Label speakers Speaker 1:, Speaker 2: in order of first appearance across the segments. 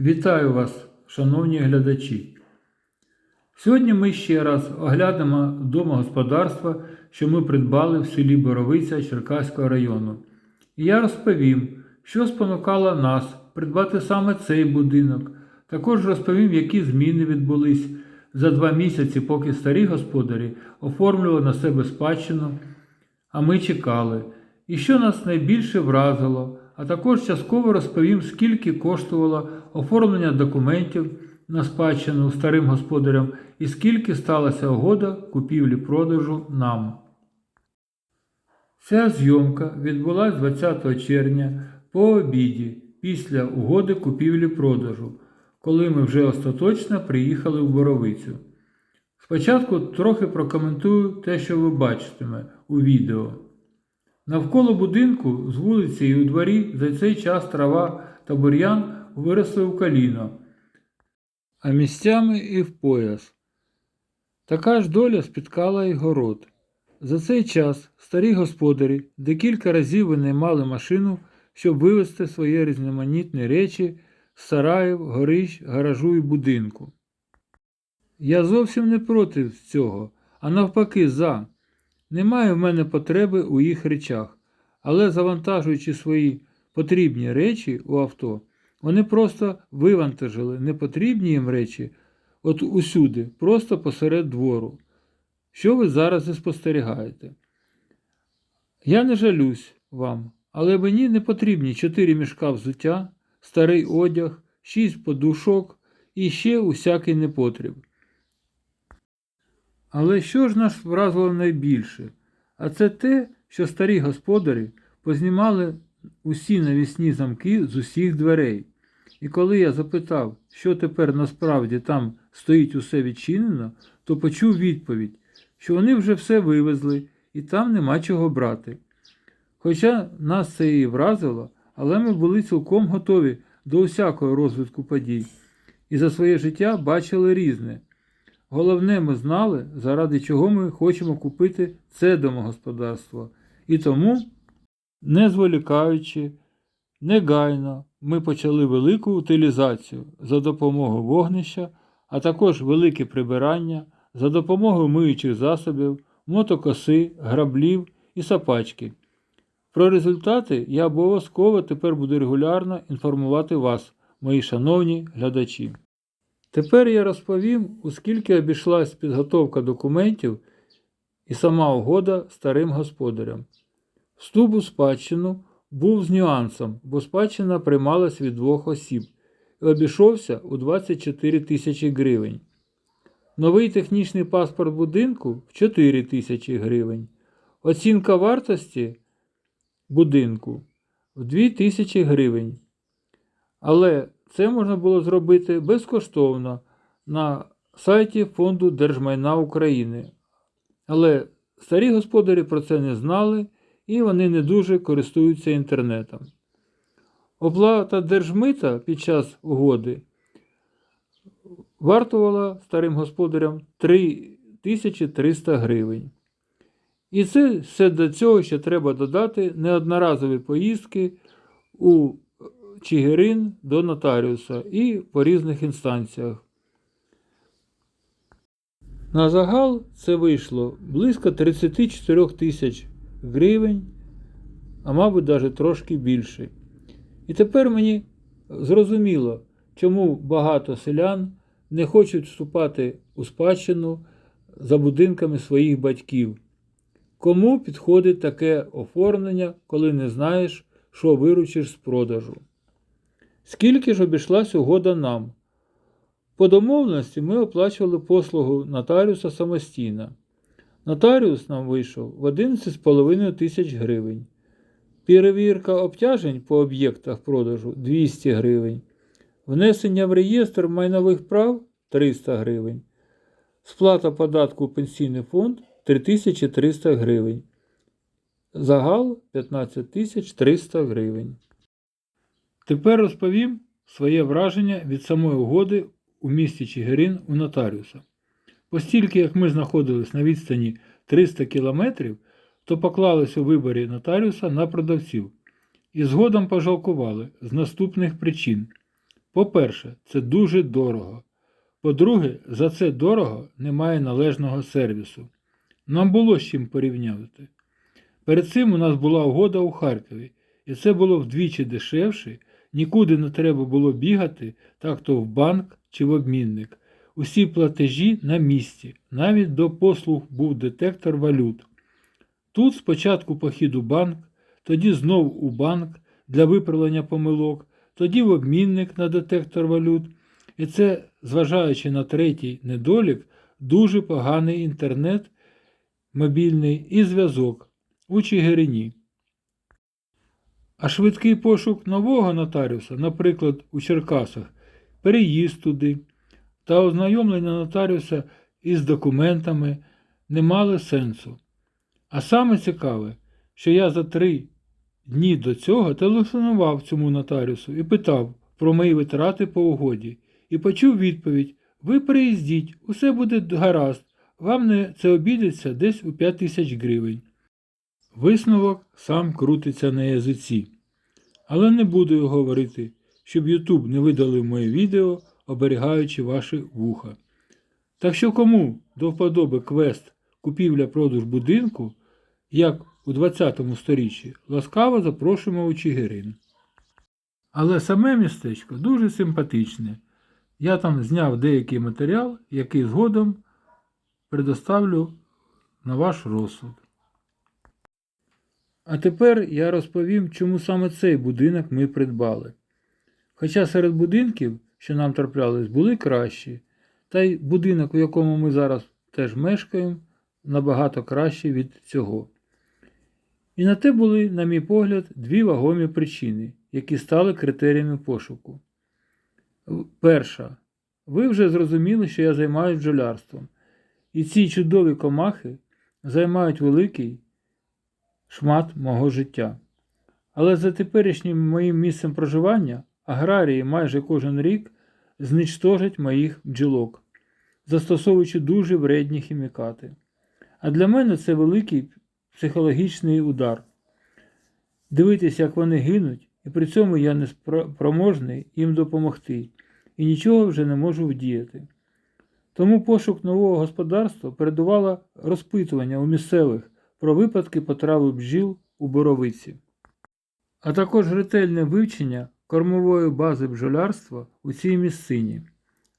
Speaker 1: Вітаю вас, шановні глядачі. Сьогодні ми ще раз оглянемо домогосподарства, що ми придбали в селі Боровиця Черкаського району. І я розповім, що спонукало нас придбати саме цей будинок. Також розповім, які зміни відбулись за два місяці, поки старі господарі оформлювали на себе спадщину, а ми чекали. І що нас найбільше вразило, а також частково розповім, скільки коштувало оформлення документів на спадщину старим господарям і скільки сталася угода купівлі-продажу нам. Ця зйомка відбулась 20 червня по обіді після угоди купівлі-продажу, коли ми вже остаточно приїхали в Боровицю. Спочатку трохи прокоментую те, що ви бачитиме у відео. Навколо будинку з вулиці і у дворі за цей час трава та бур'ян виросли у коліно, а місцями і в пояс. Така ж доля спіткала й город. За цей час старі господарі декілька разів винаймали машину, щоб вивезти свої різноманітні речі з сараїв, горищ, гаражу і будинку. Я зовсім не проти цього, а навпаки, за. Немає в мене потреби у їх речах, але завантажуючи свої потрібні речі у авто, вони просто вивантажили непотрібні їм речі от усюди, просто посеред двору. Що ви зараз і спостерігаєте? Я не жалюсь вам, але мені не потрібні чотири мішка взуття, старий одяг, шість подушок і ще усякий непотріб. Але що ж нас вразило найбільше? А це те, що старі господарі познімали усі навісні замки з усіх дверей. І коли я запитав, що тепер насправді там стоїть усе відчинено, то почув відповідь, що вони вже все вивезли і там нема чого брати. Хоча нас це і вразило, але ми були цілком готові до усякого розвитку подій і за своє життя бачили різне. Головне, ми знали, заради чого ми хочемо купити це домогосподарство. І тому, не зволікаючи, негайно ми почали велику утилізацію за допомогою вогнища, а також велике прибирання за допомогою миючих засобів, мотокоси, граблів і сапачки. Про результати я обов'язково тепер буду регулярно інформувати вас, мої шановні глядачі. Тепер я розповім, у скільки обійшлась підготовка документів і сама угода старим господарям. Вступ у спадщину був з нюансом, бо спадщина приймалась від двох осіб і обійшовся у 24 тисячі гривень. Новий технічний паспорт будинку в 4 тисячі гривень. Оцінка вартості будинку в 2 тисячі гривень. Але це можна було зробити безкоштовно на сайті Фонду Держмайна України. Але старі господарі про це не знали і вони не дуже користуються інтернетом. Оплата держмита під час угоди вартувала старим господарям 3300 гривень. І це все до цього ще треба додати неодноразові поїздки у Чигирин до нотаріуса і по різних інстанціях. На загал це вийшло близько 34 тисяч гривень, а мабуть, навіть трошки більше. І тепер мені зрозуміло, чому багато селян не хочуть вступати у спадщину за будинками своїх батьків. Кому підходить таке оформлення, коли не знаєш, що виручиш з продажу? Скільки ж обійшлась угода нам? По домовленості ми оплачували послугу нотаріуса самостійно. Нотаріус нам вийшов в 11,5 тисяч гривень. Перевірка обтяжень по об'єктах продажу 200 гривень. Внесення в реєстр майнових прав 300 гривень. Сплата податку у пенсійний фонд 3300 гривень. Загал 15 300 гривень. Тепер розповім своє враження від самої угоди у місті Чигирин у нотаріуса. Постільки як ми знаходились на відстані 300 кілометрів, то поклались у виборі нотаріуса на продавців і згодом пожалкували з наступних причин. По-перше, це дуже дорого. По-друге, за це дорого немає належного сервісу. Нам було з чим порівняти. Перед цим у нас була угода у Харкові, і це було вдвічі дешевше, нікуди не треба було бігати, так то в банк чи в обмінник. Усі платежі на місці, навіть до послуг був детектор валют. Тут спочатку похід у банк, тоді знов у банк для виправлення помилок, тоді в обмінник на детектор валют. І це, зважаючи на третій недолік, дуже поганий інтернет мобільний і зв'язок у Чигирині. А швидкий пошук нового нотаріуса, наприклад, у Черкасах, переїзд туди та ознайомлення нотаріуса із документами не мали сенсу. А саме цікаве, що я за три дні до цього телефонував цьому нотаріусу і питав про мої витрати по угоді, і почув відповідь: Ви приїздіть, усе буде гаразд, вам не це обійдеться десь у 5 тисяч гривень. Висновок сам крутиться на язиці. Але не буду його говорити, щоб Ютуб не видалив моє відео, оберігаючи ваші вуха. Так що кому до вподоби квест купівля-продаж будинку, як у 20 сторіччі, ласкаво запрошуємо у Чигирин. Але саме містечко дуже симпатичне. Я там зняв деякий матеріал, який згодом предоставлю на ваш розсуд. А тепер я розповім, чому саме цей будинок ми придбали. Хоча серед будинків, що нам траплялись, були кращі, та й будинок, у якому ми зараз теж мешкаємо, набагато кращий від цього. І на те були, на мій погляд, дві вагомі причини, які стали критеріями пошуку. Перша. Ви вже зрозуміли, що я займаюся бджолярством. І ці чудові комахи займають великий шмат мого життя. Але за теперішнім моїм місцем проживання аграрії майже кожен рік зничтожать моїх бджілок, застосовуючи дуже вредні хімікати. А для мене це великий психологічний удар. Дивитися, як вони гинуть, і при цьому я не спроможний їм допомогти і нічого вже не можу вдіяти. Тому пошук нового господарства передувало розпитування у місцевих про випадки потрави бджіл у боровиці, а також ретельне вивчення кормової бази бджолярства у цій місцині.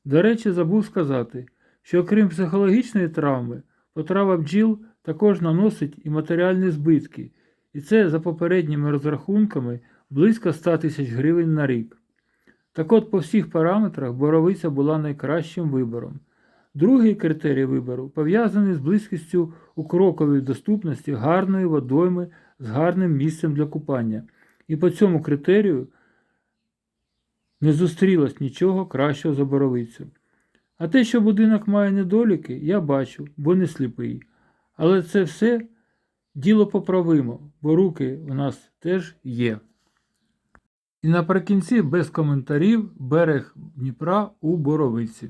Speaker 1: До речі, забув сказати, що окрім психологічної травми, потрава бджіл також наносить і матеріальні збитки, і це за попередніми розрахунками близько 100 тисяч гривень на рік. Так от по всіх параметрах боровиця була найкращим вибором. Другий критерій вибору пов'язаний з близькістю у кроковій доступності гарної водойми з гарним місцем для купання. І по цьому критерію не зустрілось нічого кращого за боровицю. А те, що будинок має недоліки, я бачу, бо не сліпий. Але це все діло поправимо, бо руки у нас теж є. І наприкінці без коментарів берег Дніпра у Боровиці.